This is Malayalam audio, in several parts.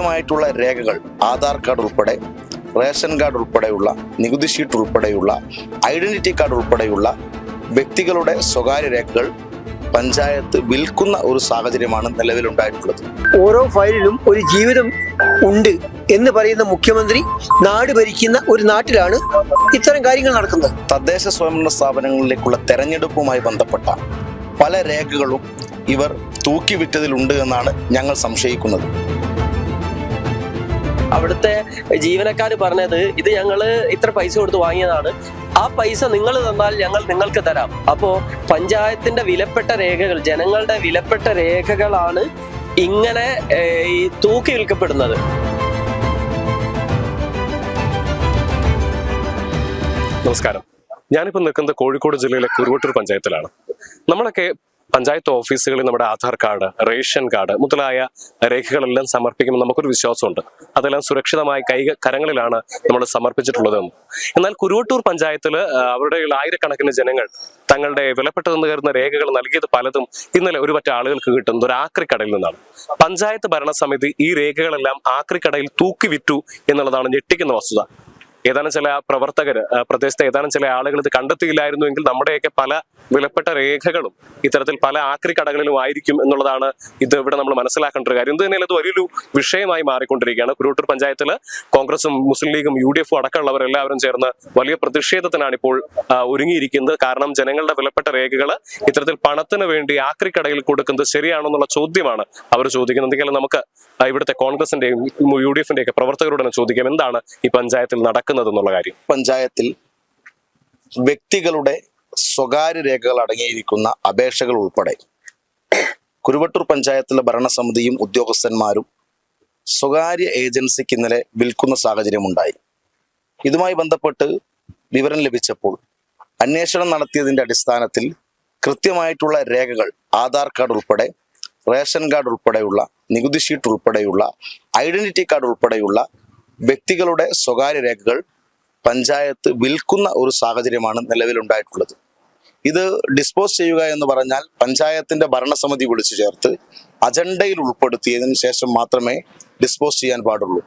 കൃത്യമായിട്ടുള്ള രേഖകൾ ആധാർ കാർഡ് ഉൾപ്പെടെ റേഷൻ കാർഡ് ഉൾപ്പെടെയുള്ള നികുതി ഷീറ്റ് ഉൾപ്പെടെയുള്ള ഐഡന്റിറ്റി കാർഡ് ഉൾപ്പെടെയുള്ള വ്യക്തികളുടെ സ്വകാര്യ രേഖകൾ പഞ്ചായത്ത് വിൽക്കുന്ന ഒരു സാഹചര്യമാണ് നിലവിലുണ്ടായിട്ടുള്ളത്. ഓരോ ഫയലിലും ഒരു ജീവിതം ഉണ്ട് എന്ന് പറയുന്ന മുഖ്യമന്ത്രി നാട് ഭരിക്കുന്ന ഒരു നാട്ടിലാണ് ഇത്തരം കാര്യങ്ങൾ നടക്കുന്നത്. തദ്ദേശ സ്വയംഭരണ സ്ഥാപനങ്ങളിലേക്കുള്ള തെരഞ്ഞെടുപ്പുമായി ബന്ധപ്പെട്ട പല രേഖകളും ഇവർ തൂക്കിവിറ്റതിലുണ്ട് എന്നാണ് ഞങ്ങൾ സംശയിക്കുന്നത്. അവിടുത്തെ ജീവനക്കാർ പറഞ്ഞത് ഇത് ഞങ്ങൾ ഇത്ര പൈസ കൊടുത്ത് വാങ്ങിയതാണ്. ആ പൈസ നിങ്ങൾ തന്നാൽ ഞങ്ങൾ നിങ്ങൾക്ക് തരാം. അപ്പോ പഞ്ചായത്തിന്റെ വിലപ്പെട്ട രേഖകൾ ജനങ്ങളുടെ വിലപ്പെട്ട രേഖകളാണ് ഇങ്ങനെ ഈ തൂക്കി വിൽക്കപ്പെടുന്നത്. നമസ്കാരം. ഞാനിപ്പോൾ നിൽക്കുന്നത് കോഴിക്കോട് ജില്ലയിലെ കുരുവട്ടൂർ പഞ്ചായത്തിലാണ്. നമ്മളൊക്കെ പഞ്ചായത്ത് ഓഫീസുകളിൽ നമ്മുടെ ആധാർ കാർഡ് റേഷൻ കാർഡ് മുതലായ രേഖകളെല്ലാം സമർപ്പിക്കുമ്പോൾ നമുക്കൊരു വിശ്വാസമുണ്ട്. അതെല്ലാം സുരക്ഷിതമായി കൈ കരങ്ങളിലാണ് നമ്മൾ സമർപ്പിച്ചിട്ടുള്ളതെന്ന് എന്നാൽ കുരുവട്ടൂർ പഞ്ചായത്തിൽ അവരുടെ ആയിരക്കണക്കിന് ജനങ്ങൾ തങ്ങളുടെ വിലപ്പെട്ടതെന്ന് കരുതുന്ന രേഖകൾ നൽകിയത് പലതും ഇന്നലെ ഒരു പറ്റ ആളുകൾക്ക് കിട്ടുന്നത് ഒരു ആക്രിക്കടയിൽ നിന്നാണ്. പഞ്ചായത്ത് ഭരണസമിതി ഈ രേഖകളെല്ലാം ആക്രിക്കടയിൽ തൂക്കി വിറ്റു എന്നുള്ളതാണ് ഞെട്ടിക്കുന്ന വസ്തുത. ഏതാനും ചില പ്രവർത്തകർ പ്രദേശത്തെ ഏതാനും ചില ആളുകൾ ഇത് കണ്ടെത്തിയില്ലായിരുന്നു എങ്കിൽ നമ്മുടെയൊക്കെ പല വിലപ്പെട്ട രേഖകളും ഇത്തരത്തിൽ പല ആക്രി കടകളിലും ആയിരിക്കും എന്നുള്ളതാണ് ഇത് ഇവിടെ നമ്മൾ മനസ്സിലാക്കേണ്ട ഒരു കാര്യം. എന്ത് തന്നെയാലും ഇത് വലിയൊരു വിഷയമായി മാറിക്കൊണ്ടിരിക്കുകയാണ്. കുരുവട്ടൂർ പഞ്ചായത്തിൽ കോൺഗ്രസും മുസ്ലിം ലീഗും യു ഡി എഫും അടക്കമുള്ളവർ എല്ലാവരും ചേർന്ന് വലിയ പ്രതിഷേധത്തിനാണ് ഇപ്പോൾ ഒരുങ്ങിയിരിക്കുന്നത്. കാരണം ജനങ്ങളുടെ വിലപ്പെട്ട രേഖകൾ ഇത്തരത്തിൽ പണത്തിന് വേണ്ടി ആക്രി കടയിൽ കൊടുക്കുന്നത് ശരിയാണോ എന്നുള്ള ചോദ്യമാണ് അവർ ചോദിക്കുന്നത്. എന്തെങ്കിലും നമുക്ക് ഇവിടുത്തെ കോൺഗ്രസിന്റെയും യു ഡി എഫിന്റെയൊക്കെ പ്രവർത്തകരോട് തന്നെ ചോദിക്കാം. എന്താണ് ഈ പഞ്ചായത്തിൽ നടക്കുന്നത്? എന്നുള്ള കാര്യം. പഞ്ചായത്തിൽ വ്യക്തികളുടെ സ്വകാര്യ രേഖകൾ അടങ്ങിയിരിക്കുന്ന അപേക്ഷകൾ ഉൾപ്പെടെ കുരുവട്ടൂർ പഞ്ചായത്തിലെ ഭരണസമിതിയും ഉദ്യോഗസ്ഥന്മാരും സ്വകാര്യ ഏജൻസിക്ക് ഇന്നലെ വിൽക്കുന്ന സാഹചര്യമുണ്ടായി ഇതുമായി ബന്ധപ്പെട്ട് വിവരം ലഭിച്ചപ്പോൾ അന്വേഷണം നടത്തിയതിന്റെ അടിസ്ഥാനത്തിൽ കൃത്യമായിട്ടുള്ള രേഖകൾ ആധാർ കാർഡ് ഉൾപ്പെടെ റേഷൻ കാർഡ് ഉൾപ്പെടെയുള്ള നികുതി ഷീറ്റ് ഉൾപ്പെടെയുള്ള ഐഡന്റിറ്റി കാർഡ് ഉൾപ്പെടെയുള്ള വ്യക്തികളുടെ സ്വകാര്യ രേഖകൾ പഞ്ചായത്ത് വിൽക്കുന്ന ഒരു സാഹചര്യമാണ് നിലവിലുണ്ടായിട്ടുള്ളത്. ഇത് ഡിസ്പോസ് ചെയ്യുക എന്ന് പറഞ്ഞാൽ പഞ്ചായത്തിന്റെ ഭരണസമിതി വിളിച്ചു ചേർത്ത് അജണ്ടയിൽ ഉൾപ്പെടുത്തിയതിനു ശേഷം മാത്രമേ ഡിസ്പോസ് ചെയ്യാൻ പാടുള്ളൂ.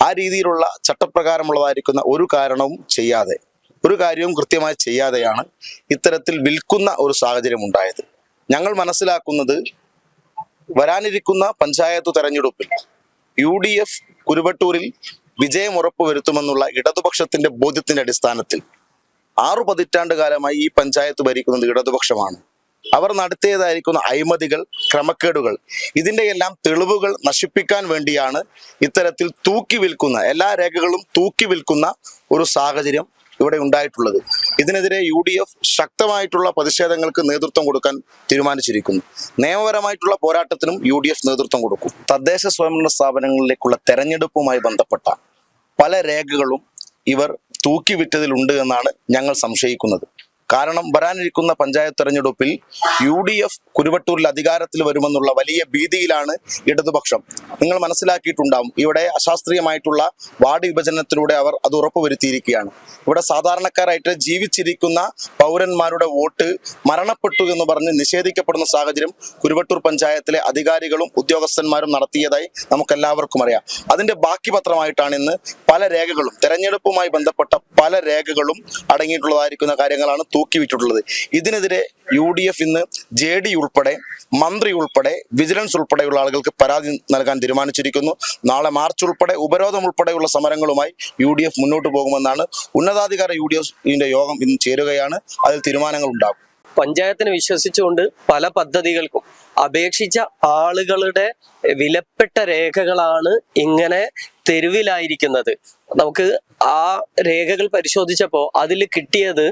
ആ രീതിയിലുള്ള ചട്ടപ്രകാരമുള്ളതായിരിക്കുന്ന ഒരു കാരണവും ചെയ്യാതെ ഒരു കാര്യവും കൃത്യമായി ചെയ്യാതെയാണ് ഇത്തരത്തിൽ വിൽക്കുന്ന ഒരു സാഹചര്യം ഉണ്ടായത് ഞങ്ങൾ മനസ്സിലാക്കുന്നത് വരാനിരിക്കുന്ന പഞ്ചായത്ത് തെരഞ്ഞെടുപ്പിൽ യു ഡി എഫ് കുരുവട്ടൂരിൽ വിജയം ഉറപ്പുവരുത്തുമെന്നുള്ള ഇടതുപക്ഷത്തിന്റെ ബോധ്യത്തിന്റെ അടിസ്ഥാനത്തിൽ ആറു പതിറ്റാണ്ട് കാലമായി ഈ പഞ്ചായത്ത് ഭരിക്കുന്നത് ഇടതുപക്ഷമാണ്. അവർ നടത്തിയതായിരിക്കുന്ന അഴിമതികൾ ക്രമക്കേടുകൾ ഇതിന്റെ എല്ലാം തെളിവുകൾ നശിപ്പിക്കാൻ വേണ്ടിയാണ് ഇത്തരത്തിൽ തൂക്കി വിൽക്കുന്ന എല്ലാ രേഖകളും തൂക്കി വിൽക്കുന്ന ഒരു സാഹചര്യം ഇവിടെ ഉണ്ടായിട്ടുള്ളത്. ഇതിനെതിരെ യു ഡി എഫ് ശക്തമായിട്ടുള്ള പ്രതിഷേധങ്ങൾക്ക് നേതൃത്വം കൊടുക്കാൻ തീരുമാനിച്ചിരിക്കുന്നു. നിയമപരമായിട്ടുള്ള പോരാട്ടത്തിനും യു ഡി എഫ് നേതൃത്വം കൊടുക്കും. തദ്ദേശ സ്വയംഭരണ സ്ഥാപനങ്ങളിലേക്കുള്ള തെരഞ്ഞെടുപ്പുമായി ബന്ധപ്പെട്ട പല രേഖകളും ഇവർ തൂക്കിവിറ്റതിലുണ്ട് എന്നാണ് ഞങ്ങൾ സംശയിക്കുന്നത്. കാരണം വരാനിരിക്കുന്ന പഞ്ചായത്ത് തെരഞ്ഞെടുപ്പിൽ യു ഡി എഫ് കുരുവട്ടൂരിൽ അധികാരത്തിൽ വരുമെന്നുള്ള വലിയ ഭീതിയിലാണ് ഇടതുപക്ഷം. നിങ്ങൾ മനസ്സിലാക്കിയിട്ടുണ്ടാവും ഇവിടെ അശാസ്ത്രീയമായിട്ടുള്ള വാർഡ് വിഭജനത്തിലൂടെ അവർ അത് ഉറപ്പുവരുത്തിയിരിക്കുകയാണ്. ഇവിടെ സാധാരണക്കാരായിട്ട് ജീവിച്ചിരിക്കുന്ന പൗരന്മാരുടെ വോട്ട് മരണപ്പെട്ടു എന്ന് പറഞ്ഞ് നിഷേധിക്കപ്പെടുന്ന സാഹചര്യം കുരുവട്ടൂർ പഞ്ചായത്തിലെ അധികാരികളും ഉദ്യോഗസ്ഥന്മാരും നടത്തിയതായി നമുക്കെല്ലാവർക്കും അറിയാം. അതിന്റെ ബാക്കി പത്രമായിട്ടാണ് ഇന്ന് പല രേഖകളും തെരഞ്ഞെടുപ്പുമായി ബന്ധപ്പെട്ട പല രേഖകളും അടങ്ങിയിട്ടുള്ളതായിരിക്കുന്ന കാര്യങ്ങളാണ് തൂക്കിവിട്ടിട്ടുള്ളത് ഇതിനെതിരെ യു ഡി എഫ് ഇന്ന് ജെ ഡി ഉൾപ്പെടെ മന്ത്രി ഉൾപ്പെടെ വിജിലൻസ് ഉൾപ്പെടെയുള്ള ആളുകൾക്ക് പരാതി നൽകാൻ തീരുമാനിച്ചിരിക്കുന്നു. നാളെ മാർച്ച് ഉൾപ്പെടെ ഉപരോധം ഉൾപ്പെടെയുള്ള സമരങ്ങളുമായി യു ഡി എഫ് മുന്നോട്ട് പോകുമെന്നാണ് ഉന്നതാധികാര യു ഡി എഫിന്റെ യോഗം ഇന്ന് ചേരുകയാണ്. അതിൽ തീരുമാനങ്ങൾ ഉണ്ടാകും. പഞ്ചായത്തിനെ വിശ്വസിച്ചുകൊണ്ട് പല പദ്ധതികൾക്കും അപേക്ഷിച്ച ആളുകളുടെ വിലപ്പെട്ട രേഖകളാണ് ഇങ്ങനെ തെരുവിലായിരിക്കുന്നത്. നമുക്ക് ആ രേഖകൾ പരിശോധിച്ചപ്പോൾ അതിൽ കിട്ടിയത്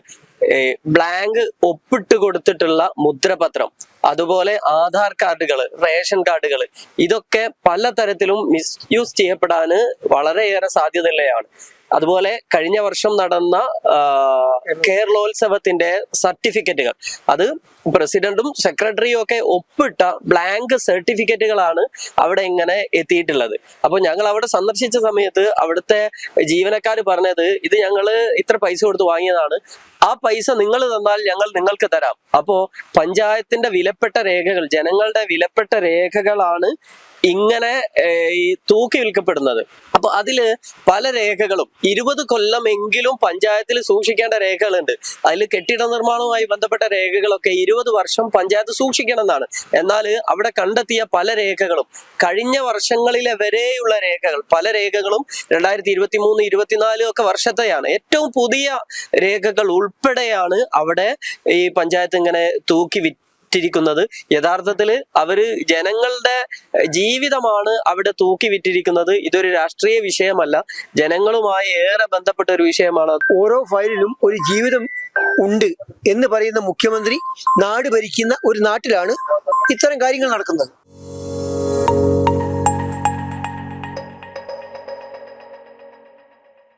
ബ്ലാങ്ക് ഒപ്പിട്ട് കൊടുത്തിട്ടുള്ള മുദ്രപത്രം. അതുപോലെ ആധാർ കാർഡുകൾ റേഷൻ കാർഡുകൾ ഇതൊക്കെ പലതരത്തിലും മിസ്യൂസ് ചെയ്യപ്പെടാൻ വളരെയേറെ സാധ്യതയുള്ളതാണ് അതുപോലെ കഴിഞ്ഞ വർഷം നടന്ന കേരളോത്സവത്തിന്റെ സർട്ടിഫിക്കറ്റുകൾ. അത് പ്രസിഡന്റും സെക്രട്ടറിയും ഒക്കെ ഒപ്പിട്ട ബ്ലാങ്ക് സർട്ടിഫിക്കറ്റുകളാണ് അവിടെ ഇങ്ങനെ എത്തിയിട്ടുള്ളത്. അപ്പൊ ഞങ്ങൾ അവിടെ സന്ദർശിച്ച സമയത്ത് അവിടുത്തെ ജീവനക്കാർ പറഞ്ഞത് ഇത് ഞങ്ങൾ ഇത്ര പൈസ കൊടുത്ത് വാങ്ങിയതാണ്. ആ പൈസ നിങ്ങൾ തന്നാൽ ഞങ്ങൾ നിങ്ങൾക്ക് തരാം. അപ്പോ പഞ്ചായത്തിന്റെ വിലപ്പെട്ട രേഖകൾ ജനങ്ങളുടെ വിലപ്പെട്ട രേഖകളാണ് ഇങ്ങനെ ഈ തൂക്കി വിൽക്കപ്പെടുന്നത്. അപ്പൊ അതിൽ പല രേഖകളും ഇരുപത് കൊല്ലമെങ്കിലും പഞ്ചായത്തിൽ സൂക്ഷിക്കേണ്ട രേഖകളുണ്ട്. അതിൽ കെട്ടിട നിർമ്മാണവുമായി ബന്ധപ്പെട്ട രേഖകളൊക്കെ ഇരുപത് വർഷം പഞ്ചായത്ത് സൂക്ഷിക്കണം എന്നാണ് എന്നാൽ അവിടെ കണ്ടെത്തിയ പല രേഖകളും കഴിഞ്ഞ വർഷങ്ങളിലെ വരെയുള്ള രേഖകൾ പല രേഖകളും രണ്ടായിരത്തി ഇരുപത്തി മൂന്ന് ഇരുപത്തിനാല് ഒക്കെ വർഷത്തെയാണ്. ഏറ്റവും പുതിയ രേഖകൾ ഉൾപ്പെടെയാണ് അവിടെ ഈ പഞ്ചായത്ത് ഇങ്ങനെ തൂക്കി വിറ്റിരിക്കുന്നത്. യഥാർത്ഥത്തിൽ അവർ ജനങ്ങളുടെ ജീവിതമാണ് അവിടെ തൂക്കി വിറ്റിരിക്കുന്നത്. ഇതൊരു രാഷ്ട്രീയ വിഷയമല്ല. ജനങ്ങളുമായി ഏറെ ബന്ധപ്പെട്ട ഒരു വിഷയമാണ്. ഓരോ ഫയലിലും ഒരു ജീവിതം ഉണ്ട് എന്ന് പറയുന്ന മുഖ്യമന്ത്രി നാട് ഭരിക്കുന്ന ഒരു നാട്ടിലാണ് ഇത്തരം കാര്യങ്ങൾ നടക്കുന്നത്.